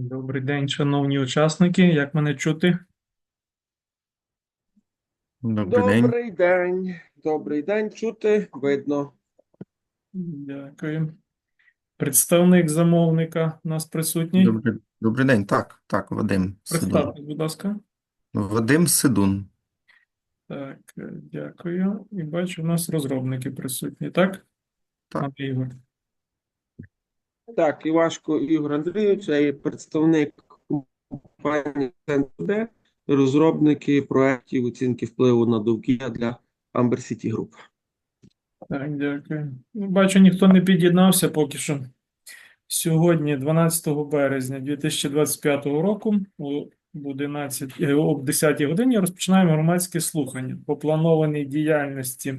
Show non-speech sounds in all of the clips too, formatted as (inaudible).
Добрий день, шановні учасники. Як мене чути? Добрий день. Добрий день, добрий день, чути, видно. Дякую. Представник замовника у нас присутній. Добрий, добрий день. Так, так, Вадим Сидун. Представте, будь ласка. Вадим Сидун. Так, дякую. І бачу, у нас розробники присутні, так? Так. Пане Ігор. Так, Івашко Ігор Андрійович, я є представник компанії ЦНТД, розробники проєктів оцінки впливу на довкілля для Amber City Group. Так, дякую. Ну, Бачу, ніхто не під'єднався поки що. Сьогодні, 12 березня 2025 року, об 11, е, об 10 годині розпочинаємо громадські слухання по планованій діяльності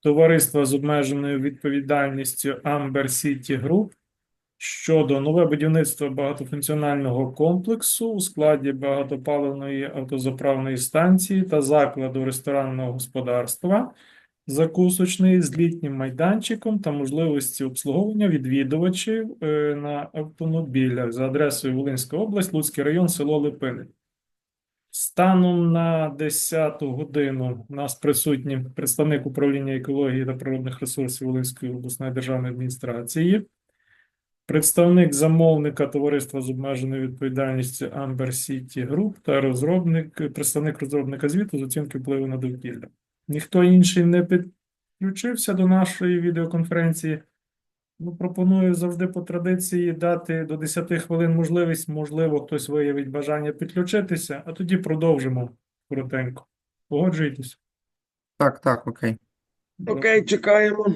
товариства з обмеженою відповідальністю Amber City Group щодо нове будівництво багатофункціонального комплексу у складі багатопаливної автозаправної станції та закладу ресторанного господарства закусочний з літнім майданчиком та можливості обслуговування відвідувачів е, на автомобілях за адресою Волинська область, Луцький район, село Липини. Станом на 10 годину у нас присутній представник управління екології та природних ресурсів Волинської обласної державної адміністрації, представник замовника товариства з обмеженою відповідальністю Amber City Group та розробник, представник розробника звіту з оцінки впливу на довкілля. Ніхто інший не підключився до нашої відеоконференції. Ну, пропоную завжди по традиції дати до 10 хвилин можливість, можливо, хтось виявить бажання підключитися, а тоді продовжимо коротенько. Погоджуєтесь? Так, так, окей. Окей, чекаємо.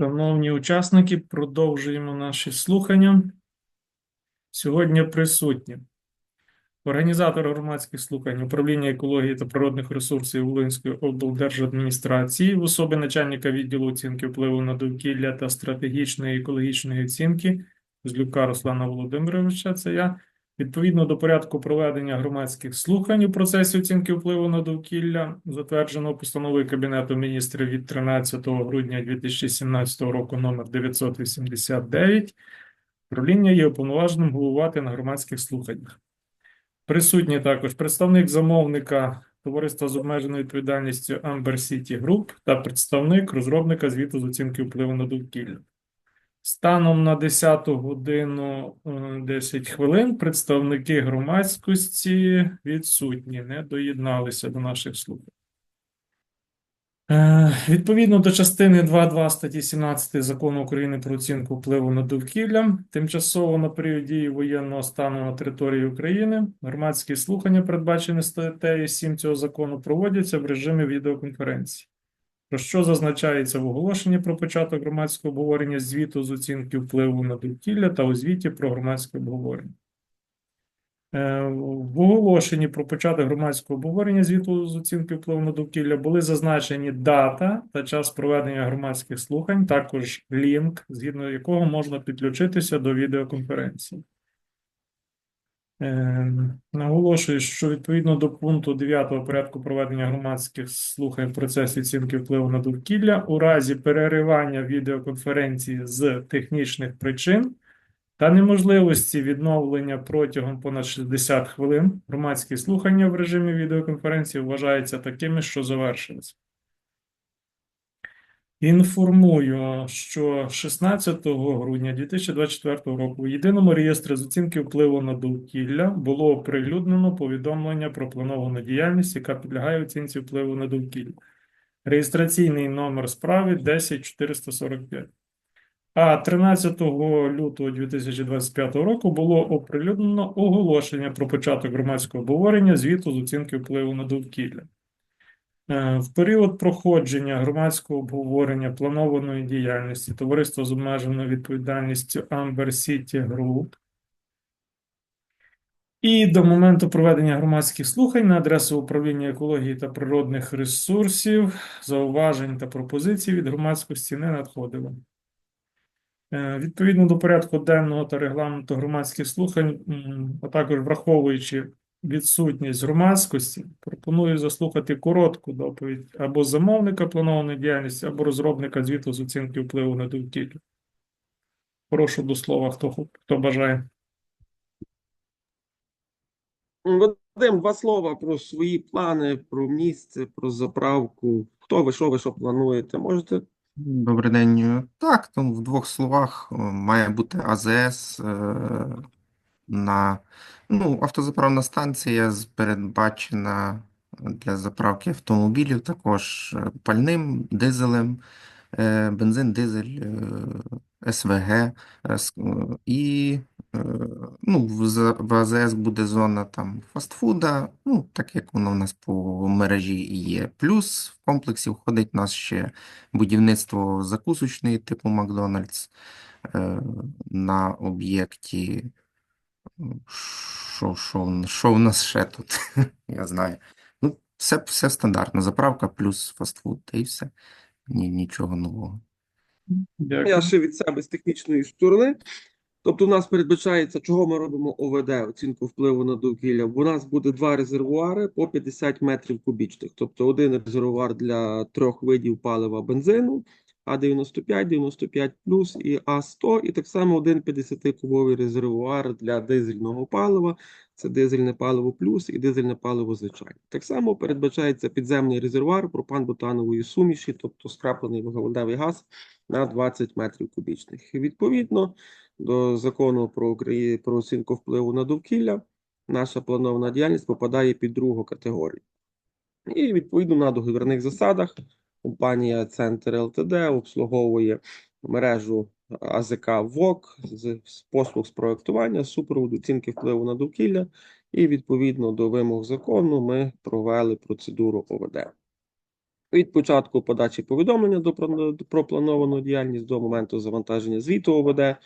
Шановні учасники, продовжуємо наші слухання. Сьогодні присутні організатор громадських слухань управління екології та природних ресурсів Волинської облдержадміністрації в особі начальника відділу оцінки впливу на довкілля та стратегічної екологічної оцінки Злюка Руслана Володимировича. Це я. Відповідно до порядку проведення громадських слухань у процесі оцінки впливу на довкілля, затвердженого постановою Кабінету міністрів від 13 грудня 2017 року номер 989, управління є уповноваженим головувати на громадських слуханнях. Присутні також представник замовника товариства з обмеженою відповідальністю Amber City Group та представник розробника звіту з оцінки впливу на довкілля. Станом на 10 годину е, 10 хвилин представники громадськості відсутні, не доєдналися до наших слухань. Е, Відповідно до частини 2.2 статті 17 Закону України про оцінку впливу на довкілля, тимчасово на період дії воєнного стану на території України громадські слухання, передбачені статтею 7 цього закону, проводяться в режимі відеоконференції. Про що зазначається в оголошенні про початок громадського обговорення звіту з оцінки впливу на довкілля та у звіті про громадське обговорення. Е, В оголошенні про початок громадського обговорення звіту з оцінки впливу на довкілля були зазначені дата та час проведення громадських слухань, також лінк, згідно якого можна підключитися до відеоконференції. Е, Наголошую, що відповідно до пункту 9 порядку проведення громадських слухань в процесі оцінки впливу на довкілля, у разі переривання відеоконференції з технічних причин та неможливості відновлення протягом понад 60 хвилин, громадські слухання в режимі відеоконференції вважаються такими, що завершились. Інформую, що 16 грудня 2024 року у єдиному реєстрі з оцінки впливу на довкілля було оприлюднено повідомлення про плановану діяльність, яка підлягає оцінці впливу на довкілля. Реєстраційний номер справи 10445. А 13 лютого 2025 року було оприлюднено оголошення про початок громадського обговорення звіту з оцінки впливу на довкілля. Е, В період проходження громадського обговорення планованої діяльності товариства з обмеженою відповідальністю Amber City Group і до моменту проведення громадських слухань на адресу управління екології та природних ресурсів зауважень та пропозицій від громадськості не надходило. Е, Відповідно до порядку денного та регламенту громадських слухань, а також враховуючи відсутність громадськості, пропоную заслухати коротку доповідь або замовника планованої діяльності, або розробника звіту з оцінки впливу на довкілля. Прошу до слова, хто, хто бажає. Вадим, два слова про свої плани, про місце, про заправку. Хто ви, що ви, що плануєте? Можете? Добрий день. Так, там в двох словах е, має бути АЗС е, на ну, автозаправна станція передбачена для заправки автомобілів, також е, пальним, дизелем, е, бензин, дизель, е, СВГ. І ну, в АЗС буде зона там фастфуда, ну, так як воно в нас по мережі і є. Плюс в комплексі входить у нас ще будівництво закусочної типу Макдональдс на об'єкті. Що, що, в- що в нас ще тут? (laughs) Я знаю. Ну, все, все стандартно. Заправка плюс фастфуд, та і все. Ні, нічого нового. Дякую. Я ще від себе з технічної сторони. Тобто, у нас передбачається, чого ми робимо ОВД, оцінку впливу на довкілля. У нас буде два резервуари по 50 метрів кубічних. Тобто один резервуар для трьох видів палива бензину, А95, 95 плюс і А100, і так само один 50-кубовий резервуар для дизельного палива. Це дизельне паливо плюс і дизельне паливо звичайне. Так само передбачається підземний резервуар пропан-бутанової суміші, тобто скраплений вуглеводневий газ на 20 метрів кубічних. Відповідно до закону про про оцінку впливу на довкілля, наша планована діяльність попадає під другу категорію. І відповідно на договірних засадах компанія Центр ЛТД обслуговує мережу АЗК ВОК з послуг з проектування, супроводу оцінки впливу на довкілля, і відповідно до вимог закону ми провели процедуру ОВД. від початку подачі повідомлення до про, про плановану діяльність до моменту завантаження звіту ОВД.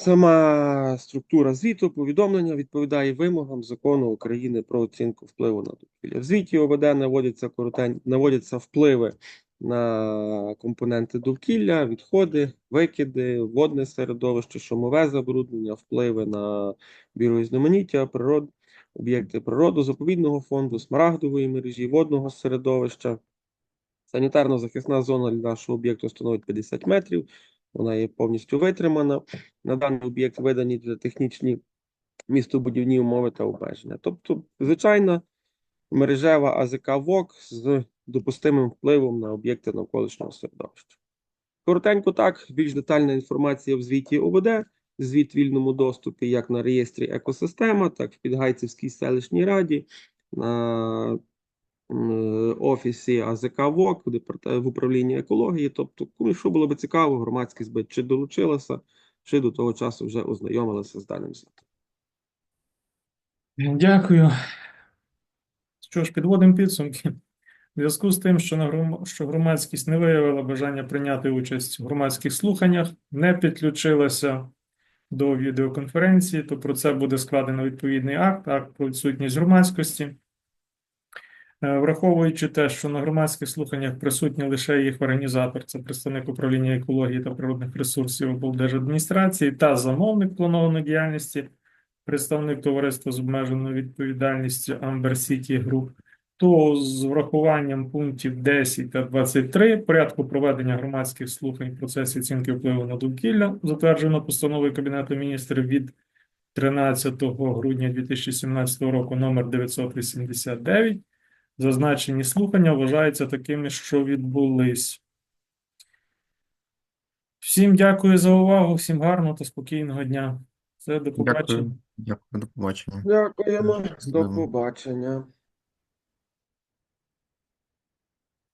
Сама структура звіту повідомлення відповідає вимогам закону України про оцінку впливу на довкілля. В звіті ОВД наводяться коротень, наводяться впливи на компоненти довкілля, відходи, викиди, водне середовище, шумове забруднення, впливи на біорізноманіття, природ, об'єкти природозаповідного фонду, смарагдової мережі, водного середовища. Санітарно-захисна зона для нашого об'єкту становить 50 метрів. Вона є повністю витримана. На даний об'єкт видані технічні містобудівні умови та обмеження. Тобто, звичайна мережева АЗК ВОК з допустимим впливом на об'єкти навколишнього середовища. Коротенько так, більш детальна інформація в звіті ОВД, звіт в вільному доступі як на реєстрі екосистема, так і в Підгайцівській селищній раді, на офісі АЗК ВОК, в управлінні екології. Тобто, кому що було би цікаво, громадськість би чи долучилася, чи до того часу вже ознайомилася з даним звітом. Дякую. Що ж, підводимо підсумки. В зв'язку з тим, що громадськість не виявила бажання прийняти участь в громадських слуханнях, не підключилася до відеоконференції, то про це буде складено відповідний акт, акт про відсутність громадськості. Е, Враховуючи те, що на громадських слуханнях присутній лише їх організатор, це представник управління екології та природних ресурсів облдержадміністрації та замовник планованої діяльності, представник товариства з обмеженою відповідальністю Amber City Group, то з врахуванням пунктів 10 та 23 порядку проведення громадських слухань в процесі оцінки впливу на довкілля, затверджено постановою Кабінету міністрів від 13 грудня 2017 року номер 989, зазначені слухання вважаються такими, що відбулись. Всім дякую за увагу, всім гарного та спокійного дня. Все, до побачення. Дякую. Дякую, до побачення. Дякуємо. До побачення.